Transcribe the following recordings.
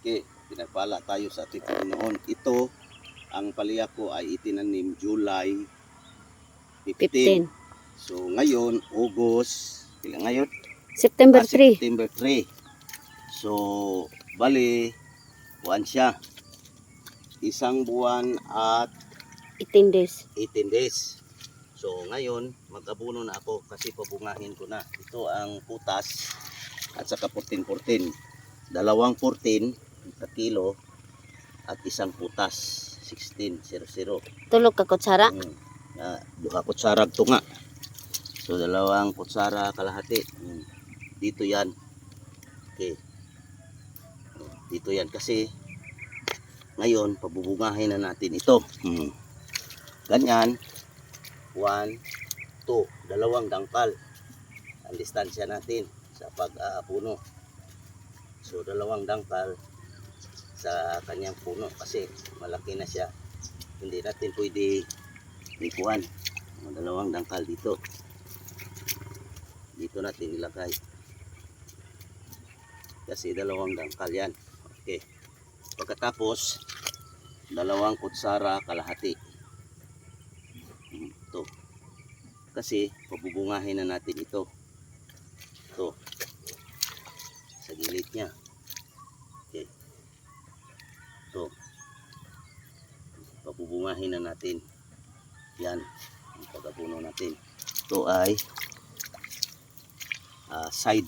Okay, pinagpala tayo sa ating Panginoon. Ito, ang palya ko ay itinanim July 15. 15. So ngayon, August, kailan ngayon? September Ah, 3. September 3. So, bali, buwan siya. Isang buwan at 18 days. 18 days. So, ngayon, mag-abuno na ako kasi pabungahin ko na. Ito ang putas at saka 14-14. Dalawang 14 na kilo at isang putas 16-00. Tulog ka kutsara. Mm. Uh, duha kutsara to nga. So, dalawang kutsara kalahati. Mm. Dito yan. Okay. Dito yan kasi ngayon, pabubungahin na natin ito. Mm. Ganyan. One, two. Dalawang dangkal. Ang distansya natin sa pag-aapuno. So, dalawang dangkal sa kanyang puno kasi malaki na siya. Hindi natin pwede ikuan. Dalawang dangkal dito. Dito natin ilagay. Kasi dalawang dangkal yan. Okay. Pagkatapos, dalawang kutsara kalahati. Ito. Kasi, pabubungahin na natin ito. Ito. Sa gilid niya. Okay. Ito. Pabubungahin na natin. Yan. Ang pagkapuno natin. Ito ay ah, side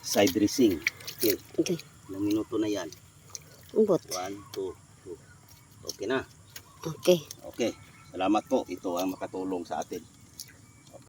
side dressing. Okay. Okay. Ilang minuto na yan. Umbot. 1, 2, 2. Okay na. Okay. Okay. Salamat po. Ito ang makatulong sa atin.